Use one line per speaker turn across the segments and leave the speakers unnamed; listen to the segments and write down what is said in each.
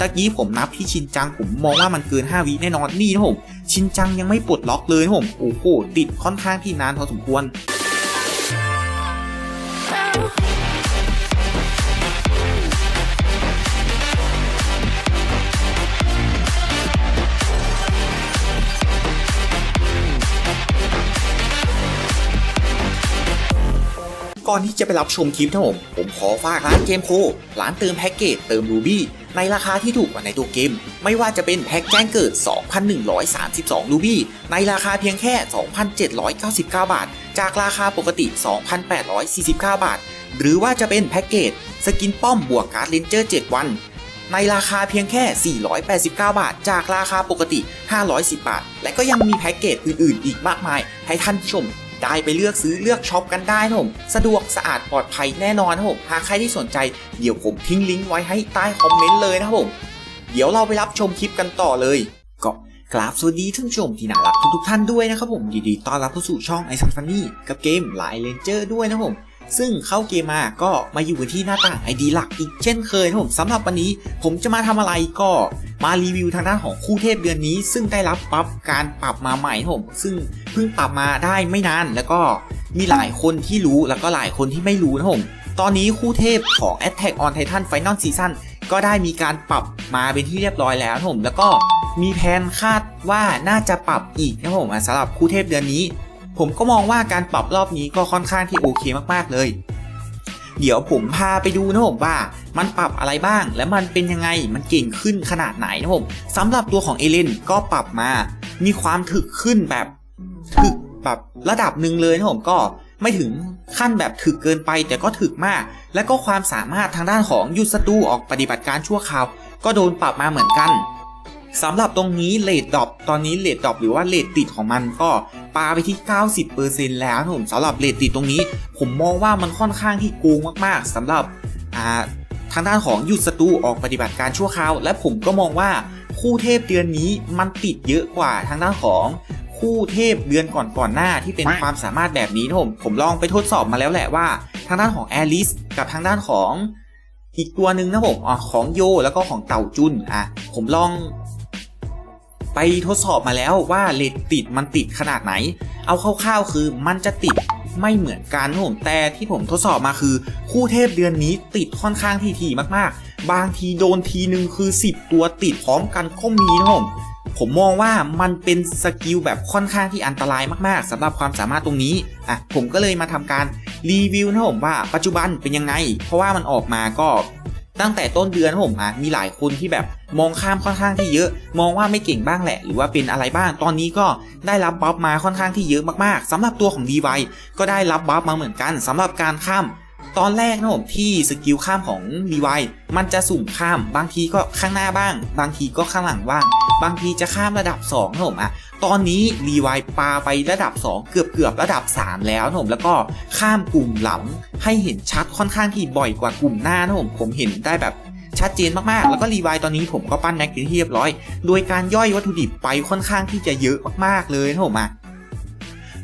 ตะกี้ผมนับที่ชินจังผมมองว่ามันเกิน 5 วิแน่นอนนี่นะผมชินจังยังไม่ปลดล็อกเลยนะผมโอ้โหติดค่อนข้างที่นานพอสมควรก่อนที่จะไปรับชมคลิปนะผมผมขอฝากร้านเกมโคร้านเติมแพ็กเกจเติมรูบี้ ในราคาที่ถูกกว่าในตัวเกม ไม่ว่าจะเป็นแพ็กแจ้งเกิด 2,132 รูบี้ ในราคาเพียงแค่ 2,799 บาท จากราคาปกติ 2,849 บาท หรือว่าจะเป็นแพ็กเกจสกินป้อมบวกการ์ดเลนเจอร์ 7 วัน ในราคาเพียงแค่ 489 บาท จากราคาปกติ 510 บาท และก็ยังมีแพ็กเกจอื่นๆ อีกมากมาย ให้ท่านชม ได้ไปเลือกซื้อเลือกช็อปกันได้นะผมสะดวกสะอาดปลอดภัยแน่นอนนะผมหากใครที่สนใจเดี๋ยวผมทิ้งลิงก์ไว้ให้ใต้คอมเมนต์เลยนะครับผมเดี๋ยวเราไปรับชมคลิปกันต่อเลยก็กราบสวัสดีท่านผู้ชมที่น่ารักทุกๆท่านด้วยนะครับผมยินดีต้อนรับเข้าสู่ช่องไอซ์ฟันนี่กับเกมไลน์เลนเจอร์ด้วยนะครับผม ซึ่งเข้าเกมมาก็มาอยู่กันที่หน้าต่างไอดีหลักอีกเช่นเคยนะผมสำหรับวันนี้ผมจะมาทำอะไรก็มารีวิวทางด้านของคู่เทพเดือนนี้ ซึ่งได้รับปรับการปรับมาใหม่นะผม ซึ่งเพิ่งปรับมาได้ไม่นานแล้วก็มีหลายคนที่รู้แล้วก็หลายคนที่ไม่รู้นะผมตอนนี้คู่เทพของ Attack on Titan Final Season ก็ได้มีการปรับมาเป็นที่เรียบร้อยแล้วนะผมแล้วก็มีแผนคาดว่าน่าจะปรับอีกนะผมสำหรับคู่เทพเดือนนี้ ผมก็มองว่าการปรับรอบนี้ก็ค่อนข้างที่โอเคมากๆเลย เดี๋ยวผมพาไปดูนะผมว่า มันปรับอะไรบ้างและมันเป็นยังไงมันเก่งขึ้นขนาดไหนนะผมสำหรับตัวของเอเลนก็ปรับมา มีความถึกขึ้นแบบถึกแบบระดับหนึ่งเลยนะผมก็ไม่ถึงขั้นแบบถึกเกินไปแต่ก็ถึกมาก และก็ความสามารถทางด้านของยุทธศัตรูออกปฏิบัติการชั่วคราว ก็โดนปรับมาเหมือนกัน สำหรับตรงนี้เลดดรอปตอนนี้เลดดรอปหรือว่าเลดติดของมันก็ปาไปที่ 90%แล้วผมสำหรับเลดติดตรงนี้ ผมมองว่ามันค่อนข้างที่โกงมากๆสำหรับทางด้านของหยุดศัตรูออกปฏิบัติการชั่วคราว และผมก็มองว่าคู่เทพเดือนนี้มันติดเยอะกว่าทางด้านของคู่เทพเดือนก่อนก่อนๆหน้าที่เป็นความสามารถแบบนี้นะผมผมลองไปทดสอบมาแล้วแหละว่า ทางด้านของแอลิสกับทางด้านของอีกตัวหนึ่งนะผมอของโยแล้วก็ของเต่าจุนอะผมลอง ไปทดสอบมาแล้วว่าเลดติดมันติดขนาดไหน เอาคร่าวๆคือมันจะติดไม่เหมือนกันนะผมแต่ที่ผมทดสอบมาคือ คู่เทพเดือนนี้ติดค่อนข้างทีทีมากๆ บางทีโดนทีนึงคือ 10 ตัวติดพร้อมกันก็มีนะผมผมมองว่ามันเป็นสกิลแบบค่อนข้างที่อันตรายมากๆสำหรับความสามารถตรงนี้อะผมก็เลยมาทำการรีวิวนะผมว่าปัจจุบันเป็นยังไง เพราะว่ามันออกมาก็ตั้งแต่ต้นเดือนผมอะมีหลายคนที่แบบ มองข้ามค่อนข้างที่เยอะ มองว่าไม่เก่งบ้างแหละ หรือว่าเป็นอะไรบ้าง ตอนนี้ก็ได้รับบัฟมาค่อนข้างที่เยอะมากๆสำหรับตัวของ d ีไวก็ได้รับบัฟมาเหมือนกันสำหรับการข้าม ตอนแรกนะผมที่สกิลข้ามของรีไวมันจะสุ่มข้ามบางทีก็ข้างหน้าบ้าง บางทีก็ข้างหลังบ้าง บางทีจะข้ามระดับ2นะผมอะตอนนี้รีไวปาไประดับ 2 เกือบเกือบๆระดับ 3 แล้วนะผมแล้วก็ข้ามกลุ่มหลังให้เห็นชัดค่อนข้างที่บ่อยกว่ากลุ่มหน้านะผมผมเห็นได้แบบ ชัดเจนมากๆ แล้วก็รีไวตอนนี้ผมก็ปั้นแม็กเป็นที่เรียบร้อย โดยการย่อยวัตถุดิบไปค่อนข้างที่จะเยอะมากๆเลยนะผมอะ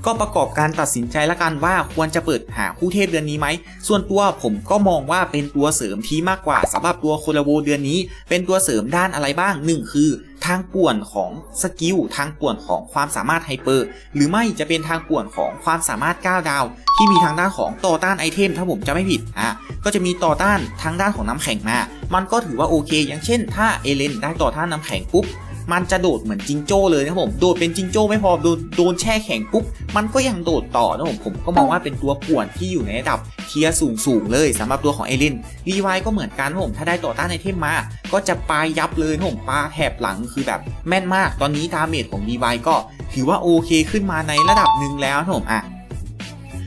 ก็ประกอบการตัดสินใจล้วกันว่าควรจะเปิดหาคู่เทพเดือนนี้ไหม ส่วนตัวผมก็มองว่าเป็นตัวเสริมที่มากกว่าสำหรับตัวโคลาโวเดือนนี้ เป็นตัวเสริมด้านอะไรบ้างหนึ่งคือทางป่วนของสกิลทางป่วนของความสามารถไฮเปอร์ หรือไม่จะเป็นทางป่วนของความสามารถ 9 ดาว ที่มีทางด้านของต่อต้านไอเทม ถ้าผมจะไม่ผิดอะก็จะมีต่อต้านทางด้านของน้ำแข็งมา มันก็ถือว่าโอเค อย่างเช่น ถ้าเอเลนได้ต่อต้านน้ำแข็งปุ๊บ มันจะโดดเหมือนจิงโจ้เลยนะครับผมโดดเป็นจิงโจ้ไม่พอโดนโดนแช่แข็งปุ๊บมันก็ยังโดดต่อนะผมผมก็มองว่าเป็นตัวป่วนที่อยู่ในระดับเทียสูงสูงเลยสำหรับตัวของเอลินรีไวก็เหมือนกันผมถ้าได้ต่อต้านไอเทมมา ก็จะปายับเลยผมปาแถบหลังคือแบบแม่นมาก ตอนนี้ดาเมจของรีไวก็ถือว่าโอเคขึ้นมาในระดับหนึ่งแล้วนะผมอะ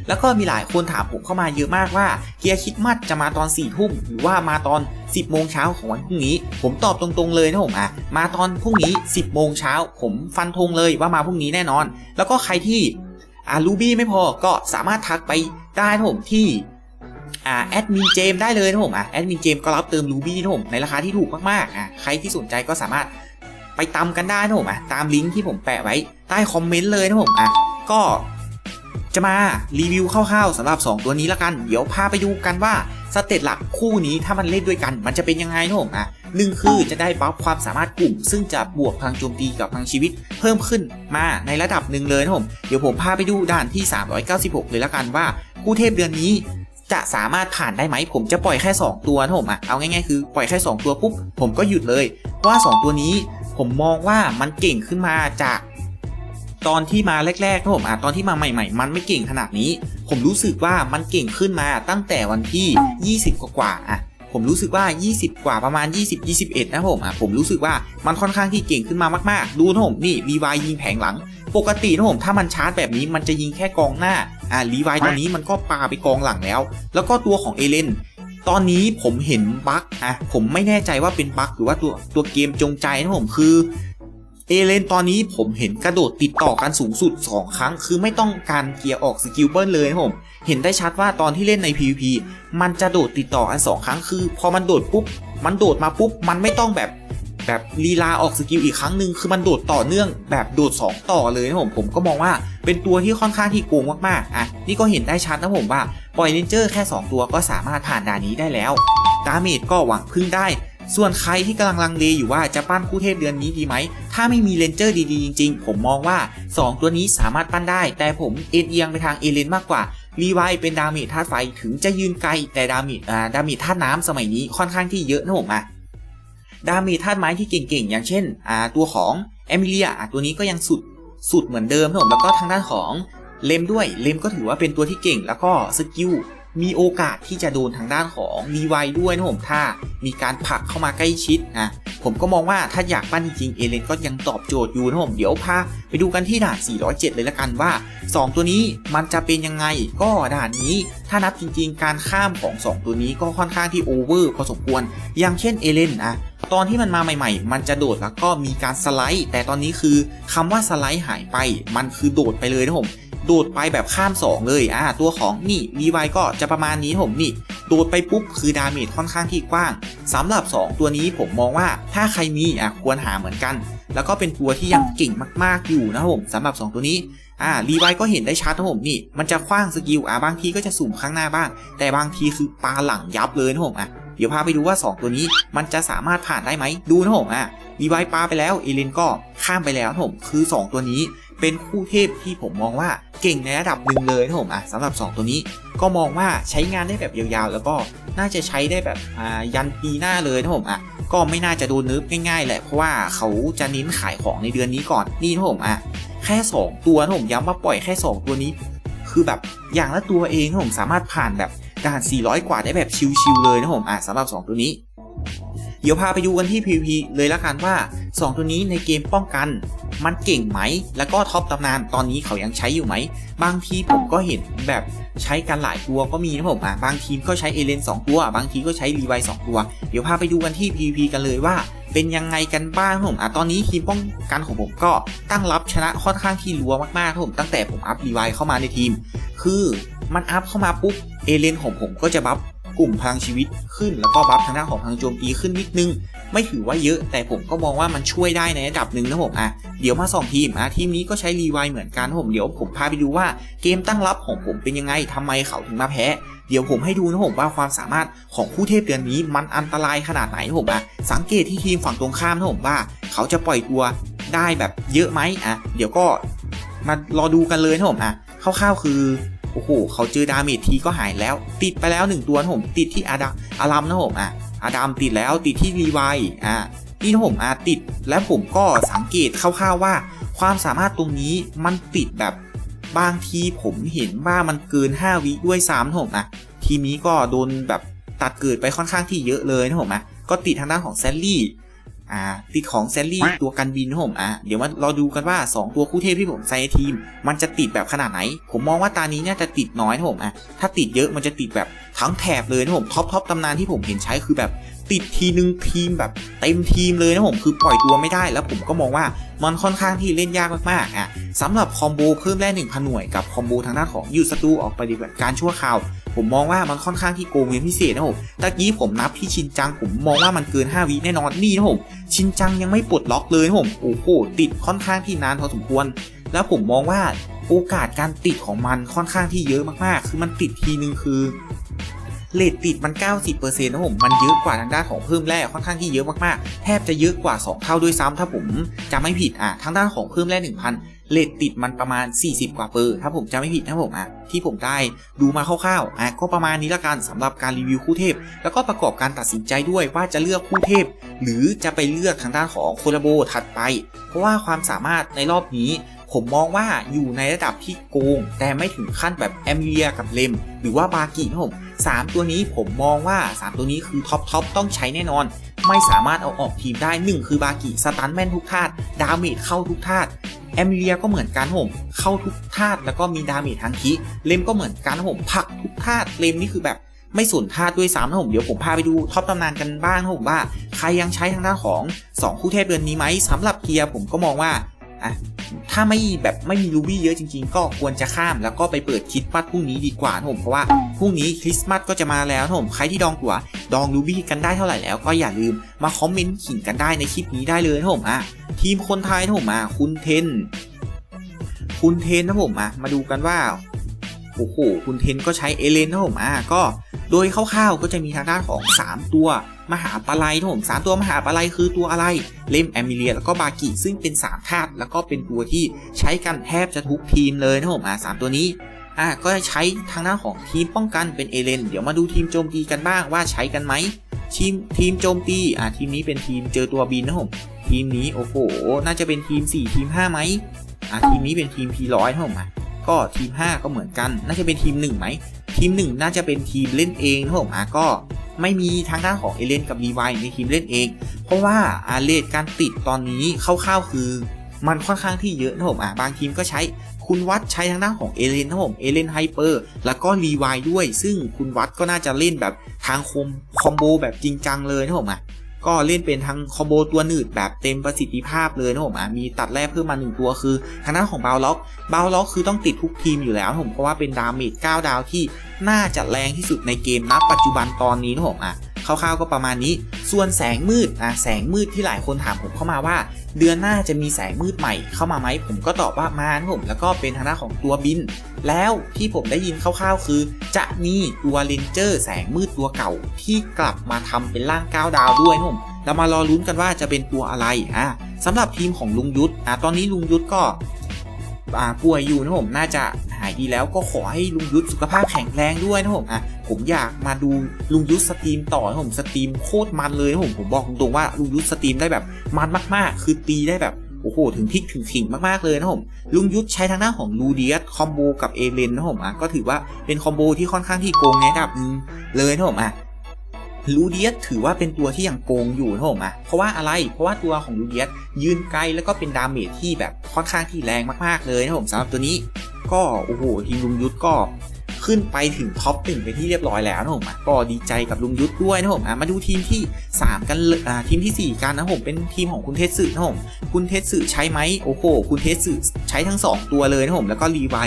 แล้วก็มีหลายคนถามผมเข้ามาเยอะมากว่าเกียร์คิดมัดจะมาตอน4ี่ทุ่มหรือว่ามาตอน 10โมงเช้าของวันพรุ่งนี้ ผมตอบตรงๆเลยนะผมอะมาตอนพรุ่งนี้ 10โมงเช้าผมฟันธงเลยว่ามาพรุ่งนี้แน่นอน แล้วก็ใครที่อ่ารูบี้ไม่พอก็สามารถทักไปได้นะผมที่อ่าแอดมินเจมได้เลยนะผมอะแอดมินเจมก็รับเติมรูบี้นะผมในราคาที่ถูกมากๆอะใครที่สนใจก็สามารถไปตามกันได้นะผมอะตามลิงก์ที่ผมแปะไว้ใต้คอมเมนต์เลยนะผมอะก็ จะมารีวิวคร่าวๆสำหรับ 2 ตัวนี้ละกัน เดี๋ยวพาไปดูกันว่าสเตตหลักคู่นี้ถ้ามันเล่นด้วยกัน มันจะเป็นยังไงนะผมอะหนึ่งคือจะได้บัฟความสามารถกลุ่ม ซึ่งจะบวกพลังโจมตีกับพลังชีวิต เพิ่มขึ้นมาในระดับหนึ่งเลยนะผมเดี๋ยวผมพาไปดูด่านที่ 396 เลยละกันว่าคู่เทพเดือนนี้จะสามารถผ่านได้ไหม ผมจะปล่อยแค่ 2 ตัวนะผมอะเอาง่ายๆคือปล่อยแค่ 2 ตัวปุ๊บผมก็หยุดเลยเพราะว่า 2 ตัวนี้ผมมองว่ามันเก่งขึ้นมาจาก ตอนที่มาแรกๆนะผมอะตอนที่มาใหม่ ๆ มันไม่เก่งขนาดนี้ ผมรู้สึกว่ามันเก่งขึ้นมาตั้งแต่วันที่ 20 กว่าๆอะผมรู้สึกว่า 20 กว่าประมาณ 20 21 นะผมอะผมรู้สึกว่ามันค่อนข้างที่เก่งขึ้นมามากๆ ดูนะผมนี่รีวายยิงแผงหลัง ปกตินะผมถ้ามันชาร์จแบบนี้มันจะยิงแค่กองหน้าอ่ารีวายตอนนี้มันก็ปาไปกองหลังแล้ว แล้วก็ตัวของเอเลนตอนนี้ผมเห็นบั๊กอะผมไม่แน่ใจว่าเป็นบั๊กหรือว่าตัวตัวเกมจงใจนะผมคือ เอเลนตอนนี้ผมเห็นกระโดดติดต่อกันสูงสุด 2 ครั้ง คือไม่ต้องการเกียร์ออกสกิลเบิลเลยนะผม เห็นได้ชัดว่าตอนที่เล่นใน PVP มันจะโดดติดต่อกัน2ครั้ง คือ พอมันโดดปุ๊บ มันโดดมาปุ๊บ มันไม่ต้องแบบแบบลีลาออกสกิลอีกครั้งหนึ่งคือมันโดดต่อเนื่องแบบโดด 2 ต่อเลยนะผมผมก็มองว่าเป็นตัวที่ค่อนข้างที่โกงมากๆอะนี่ก็เห็นได้ชัดนะผมว่าปล่อยเลนเจอร์แค่ 2 ตัวก็สามารถผ่านด่านนี้ได้แล้วดาเมจก็หวังพึ่งได้ ส่วนใครที่กำลังลังเลอยู่ว่าจะปั้นคู่เทพเดือนนี้ดีไหม ถ้าไม่มีเลนเจอร์ดีๆ จริงๆ ผมมองว่า 2 ตัวนี้สามารถปั้นได้ แต่ผมเอ็นเอียงไปทางเอเลนมากกว่ารีไวเป็นดาเมจธาตุไฟถึงจะยืนไกล แต่ดาเมจดาเมจธาตุน้ำสมัยนี้ค่อนข้างที่เยอะนะผมอะดาเมจธาตุไม้ที่เก่งๆ อย่างเช่นตัวของเอมิเลียตัวนี้ก็ยังสุดสุดเหมือนเดิมนะผมแล้วก็ทางด้านของเลมด้วยเลมก็ถือว่าเป็นตัวที่เก่ง แล้วก็สกิล มีโอกาสที่จะโดนทางด้านของรีไวด้วยนะผมถ้ามีการผลักเข้ามาใกล้ชิดนะผมก็มองว่าถ้าอยากปั้นจริงเอเลนก็ยังตอบโจทย์อยู่นะผมเดี๋ยวพาไปดูกันที่ด่าน 407 เลยละกันว่า 2 ตัวนี้มันจะเป็นยังไงก็ด่านนี้ ถ้านับจริงๆ การข้ามของ 2 ตัวนี้ก็ค่อนข้างที่โอเวอร์พอสมควร อย่างเช่นเอเลนอะตอนที่มันมาใหม่ๆ มันจะโดดแล้วก็มีการสไลด์ แต่ตอนนี้คือคำว่าสไลด์หายไป มันคือโดดไปเลยนะผม ดดไปแบบข้าม 2 เลยอ่าตัวของนี่รีไวก็จะประมาณนี้ผมนี่โดดไปปุ๊บคือดาเมจค่อนข้างที่กว้างสำหรับ 2 ตัวนี้ผมมองว่าถ้าใครมีอะควรหาเหมือนกัน แล้วก็เป็นตัวที่ยังเก่งมากๆอยู่นะผมสำหรับ 2 ตัวนี้อ่ารีไวก็เห็นได้ชัดนะผมนี่มันจะคว้างสกิลอะบางทีก็จะสุ่มข้างหน้าบ้าง แต่บางทีคือปาหลังยับเลยนะผมอะเดี๋ยวพาไปดูว่า 2 ตัวนี้มันจะสามารถผ่านได้ไหมดูนะผมอะรีไวปาไปแล้วเอเลนก็ข้ามไปแล้วนะผมคือ 2 ตัวนี้ เป็นคู่เทพที่ผมมองว่าเก่งในระดับหนึ่งเลยนะผมอะสำหรับ 2 ตัวนี้ก็มองว่าใช้งานได้แบบยาวๆ แล้วก็น่าจะใช้ได้แบบอ่ายันปีหน้าเลยนะผมอะก็ไม่น่าจะโดนนิร์ฟง่ายๆแหละเพราะว่าเขาจะเน้นขายของในเดือนนี้ก่อนนี่นะผมอะแค่ 2 ตัวนะผมย้ำว่าปล่อยแค่ 2 ตัวนี้ คือแบบอย่างละตัวเองนะผมสามารถผ่านแบบด่าน 400 กว่าได้แบบชิลๆเลยนะผมอะสำหรับ 2 ตัวนี้เดี๋ยวพาไปดูกันที่ PVP เลยละกันว่า 2 ตัวนี้ในเกมป้องกัน มันเก่งไหม แล้วก็ท็อปตำนานตอนนี้เขายังใช้อยู่ไหม บางทีผมก็เห็นแบบใช้กันหลายตัวก็มีนะผมอะบางทีมก็ใช้เอเลน2 ตัว บางทีก็ใช้รีไว2ตัว เดี๋ยวพาไปดูกันที่ PVP กันเลยว่า เป็นยังไงกันบ้างนะผมอะตอนนี้ทีมป้องกันของผมก็ตั้งรับชนะค่อนข้างที่รัวมากๆนะผมตั้งแต่ผมอัพรีไวเข้ามาในทีม คือมันอัพเข้ามาปุ๊บเอเลนของผมก็จะบัฟกลุ่มพลังชีวิตขึ้นแล้วก็บัฟทางด้านของพลังโจมตีขึ้นนิดนึง ไม่ถือว่าเยอะ แต่ผมก็มองว่ามันช่วยได้ในระดับหนึ่งนะผมอะเดี๋ยวมาสองทีมอะทีมนี้ก็ใช้รีไวเหมือนกันผมเดี๋ยวผมพาไปดูว่าเกมตั้งรับของผมเป็นยังไงทำไมเขาถึงมาแพ้เดี๋ยวผมให้ดูนะผมว่าความสามารถของคู่เทพเดือนนี้มันอันตรายขนาดไหนผมอะสังเกตที่ทีมฝั่งตรงข้ามนะผมว่า เขาจะปล่อยตัวได้แบบเยอะไหมอะเดี๋ยวก็มารอดูกันเลยนะผมอะคร่าวๆคือโอ้โหเขาเจอดาเมจทีก็หายแล้ว ติดไปแล้วหนึ่งตัวนะผมติดที่อาดาอารัมนะผมอะ อาดามติดแล้วติดที่รีไวอะนี่นะผมอะติดและผมก็สังเกตคร่าวๆว่า ความสามารถตรงนี้มันติดแบบบางทีผมเห็นว่ามันเกิน 5 วิด้วยซ้ำผมอะทีมนี้ก็โดนแบบตัดเกิดไปค่อนข้างที่เยอะเลยนะผมอะก็ติดทางด้านของแซลลี่ อ่าติดของแซลลี่ตัวกันบินนะผมอะเดี๋ยวมาเราดูกันว่า 2 ตัวคู่เทพที่ผมใส่ในทีม มันจะติดแบบขนาดไหน ผมมองว่าตานี้น่าจะติดน้อยนะผมอะถ้าติดเยอะมันจะติดแบบทั้งแถบเลยนะผมท็อปท็อปตำนานที่ผมเห็นใช้คือแบบติดทีนึงทีมแบบเต็มทีมเลยนะผมคือปล่อยตัวไม่ได้แล้วผมก็มองว่ามันค่อนข้างที่เล่นยากมากๆอะสำหรับคอมโบเพิ่มแร่หนึ่งพันหน่วยกับคอมโบทางด้านของยูสตูออกปฏิบัติการชั่วคราว ผมมองว่ามันค่อนข้างที่โกงเป็นพิเศษนะผมตะกี้ผมนับที่ชินจังผมมองว่ามันเกิน 5 วิแน่นอนนี่นะผมชินจังยังไม่ปลดล็อกเลยนะผมโอ้โหติดค่อนข้างที่นานพอสมควร แล้วผมมองว่าโอกาสการติดของมันค่อนข้างที่เยอะมากๆ คือมันติดทีนึงคือเลทติดมัน 90%นะผม มันเยอะกว่าทางด้านของเพิ่มแร่ค่อนข้างที่เยอะมากๆ แทบจะเยอะกว่า 2 เท่าด้วยซ้ำถ้าผมจำไม่ผิดอะทางด้านของเพิ่มแร่ 1,000 เลทติดมันประมาณ 40 กว่าเปอร์ถ้าผมจำไม่ผิดนะผมอะที่ผมได้ดูมาคร่าวๆอะก็ประมาณนี้ละกันสำหรับการรีวิวคู่เทพ แล้วก็ประกอบการตัดสินใจด้วยว่าจะเลือกคู่เทพ หรือจะไปเลือกทางด้านของโคลาโบถัดไป เพราะว่าความสามารถในรอบนี้ผมมองว่าอยู่ในระดับที่โกง แต่ไม่ถึงขั้นแบบแอมเลียกับเลม หรือว่าบากินะผมสามตัวนี้ผมมองว่า 3 ตัวนี้คือท็อปท็อปต้องใช้แน่นอน ไม่สามารถเอาออกทีมได้ 1 คือบากิสตันแมนทุกธาตุดาเมจเข้าทุกธาตุแอมิเลียก็เหมือนกันผมเข้าทุกธาตุแล้วก็มีดาเมจทั้งคีเลมก็เหมือนกันผมผลักทุกธาตุเลมนี่คือแบบไม่สนธาตุด้วยซ้ำนะผมเดี๋ยวผมพาไปดูท็อปตำนานกันบ้างนะผมว่า ใครยังใช้ทางด้านของ 2 คู่เทพเดือนนี้ไหมสำหรับเกียร์ผมก็มองว่า อะถ้าไม่แบบไม่มีรูบี้เยอะจริงๆ ก็ควรจะข้ามแล้วก็ไปเปิดคริสต์มาสพรุ่งนี้ดีกว่านะผมเพราะว่าพรุ่งนี้คริสต์มาสก็จะมาแล้วนะผมใครที่ดองตั๋วดองรูบี้กันได้เท่าไหร่แล้วก็อย่าลืมมาคอมเมนต์ขิงกันได้ในคลิปนี้ได้เลยนะผมอะทีมคนไทยนะผมอะคุณเทนคุณเทนนะผมอะมาดูกันว่า โอ้โหคุณเทนก็ใช้เอเลนนะผมอะก็โดยคร่าวๆก็จะมีทางด้านของ 3 ตัวมหาปลาไลนะผมสามตัวมหาปลาไลคือตัวอะไร เลมแอมิเลีย แล้วก็บากิซึ่งเป็น3ธาตุแล้วก็เป็นตัวที่ใช้กันแทบจะทุกทีมเลยนะผมอะสามตัวนี้อะก็จะใช้ทางด้านของทีมป้องกันเป็นเอเลนเดี๋ยวมาดูทีมโจมตีกันบ้างว่าใช้กันไหมทีมทีมโจมตีอะทีมนี้เป็นทีมเจอตัวบินนะผมทีมนี้โอ้โหน่าจะเป็นทีม 4 ทีม 5ไหมอะทีมนี้เป็นทีม P100 นะผมอะ ก็ทีม 5 ก็เหมือนกัน น่าจะเป็นทีม1ไหม ทีม 1 น่าจะเป็นทีมเล่นเองนะผมอะก็ไม่มีทางด้านของเอเลนกับรีไวในทีมเล่นเอง เพราะว่าอาเลทการติดตอนนี้คร่าวๆคือ มันค่อนข้างที่เยอะนะผมอะบางทีมก็ใช้คุณวัดใช้ทางด้านของเอเลนนะผมเอเลนไฮเปอร์แล้วก็รีไวด้วย ซึ่งคุณวัดก็น่าจะเล่นแบบทางคมคอมโบแบบจริงจังเลยนะผมอะ ก็เล่นเป็นทั้งคอมโบตัวหนืดแบบเต็มประสิทธิภาพเลยนะผมอะมีตัดแรกเพิ่มมาหนึ่งตัวคือทางด้านของบาลล็อกบาลล็อกคือต้องติดทุกทีมอยู่แล้วผมเพราะว่าเป็นดาเมจ9ดาวที่น่าจะแรงที่สุดในเกมณปัจจุบันตอนนี้นะผมอะคร่าวๆก็ประมาณนี้ ส่วนแสงมืดอะแสงมืดที่หลายคนถามผมเข้ามาว่า เดือนหน้าจะมีแสงมืดใหม่เข้ามาไหมผมก็ตอบว่ามานะผมแล้วก็เป็นทางด้านของตัวบิน แล้วที่ผมได้ยินคร่าวๆ คือ จะมีตัวเลนเจอร์แสงมืดตัวเก่าที่กลับมาทำเป็นร่างก้าวดาวด้วยนะผมเรามารอลุ้นกันว่าจะเป็นตัวอะไรอะสำหรับทีมของลุงยุทธอะตอนนี้ลุงยุทธก็ป่วยอยู่นะผมน่าจะายดีแล้วก็ขอให้ลุงยุทธสุขภาพแข็งแรงด้วยนะผมอะผมอยากมาดูลุงยุทธสตรีมต่อนะผมสตรีมโคตรมันเลยนะผมผมบอกตรงๆว่าลุงยุทธสตรีมได้แบบมันมากๆ คือตีได้แบบโอ้โหถึงพลิกถึงขิงมากๆเลยนะผมลุงยุทธใช้ทางด้านของลูเดียสคอมโบกับเอเลนนะผมอะก็ถือว่าเป็นคอมโบที่ค่อนข้างที่โกงในระดับนึงเลยนะผมอะลูเดียสถือว่าเป็นตัวที่ยังโกงอยู่นะผมอะ เพราะว่าอะไร เพราะว่าตัวของลูเดียสยืนไกลแล้วก็เป็นดาเมจที่แบบค่อนข้างที่แรงมากๆเลยนะผมสำหรับตัวนี้ ก็โอ้โหทีมลุงยุทธก็ขึ้นไปถึงท็อปหนึ่งไปที่เรียบร้อยแล้วนะผมก็ดีใจกับลุงยุทธด้วยนะผมมาดูทีมที่ 3 กันเลยอ่าทีมทีสี่ 4 กันนะผมเป็นทีมของคุณเทสสึนะผมคุณเทสสึใช้ไหมโอ้โหคุณเทสสึใช้ทั้ง 2 ตัวเลยนะผมแล้วก็รีไว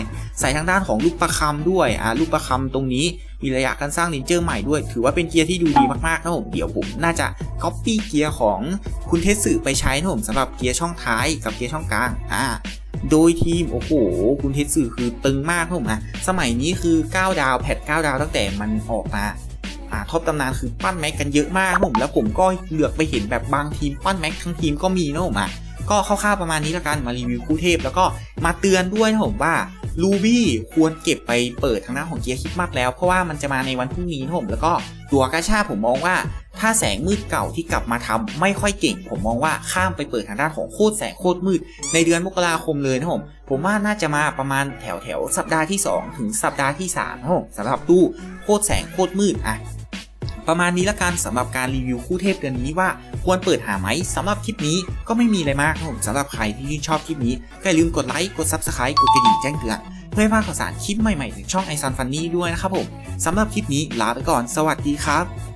ใส่ทางด้านของลูกประคำด้วยอ่าลูกประคำตรงนี้มีระยะการสร้างเลนเจอร์ใหม่ด้วย ถือว่าเป็นเกียร์ที่ดูดีมากๆนะผมเดี๋ยวผมน่าจะก๊อปปี้เกียร์ของคุณเทสสึไปใช้นะผมสำหรับเกียร์ช่องท้ายกับเกียร์ช่องกลางอ่า โดยทีม โอ้โห คุณเทสสึคือตึงมากนะผมอะสมัยนี้คือ 9 ดาวแพท9ดาวตั้งแต่มันออกมาอ่าท็อปตำนานคือปั้นแม็กกันเยอะมากผมแล้วผมก็เหลือกไปเห็นแบบบางทีมปั้นแม็กทั้งทีมก็มีนะผมอะก็คร่าวๆประมาณนี้ละกันมารีวิวคู่เทพแล้วก็มาเตือนด้วยนะผมว่า ลูบี้ควรเก็บไปเปิดทางหน้าของเกียร์คิดมากแล้ว เพราะว่ามันจะมาในวันพรุ่งนี้นะผมแล้วก็ตัวกาชาผมมองว่า ถ้าแสงมืดเก่าที่กลับมาทำไม่ค่อยเก่ง ผมมองว่าข้ามไปเปิดทางด้านของโคตรแสงโคตรมืด ในเดือนมกราคมเลยนะผมผมว่าน่าจะมาประมาณแถวแถวสัปดาห์ที่ 2 ถึงสัปดาห์ที่3นะผมสำหรับตู้โคตรแสงโคตรมืดอะประมาณนี้ละกันสำหรับการรีวิวคู่เทพเดือนนี้ว่า ควรเปิดหาไหมสำหรับคลิปนี้ก็ไม่มีอะไรมากครับผมสำหรับใครที่ชื่นชอบคลิปนี้ก็อย่าลืมกดไลค์กดซับสไครต์กดกระดิ่งแจ้งเตือนเพื่อให้พลาดข่าวสารคลิปใหม่ๆถึงช่องไอซันฟันนี่ด้วยนะครับผมสำหรับคลิปนี้ลาไปก่อนสวัสดีครับ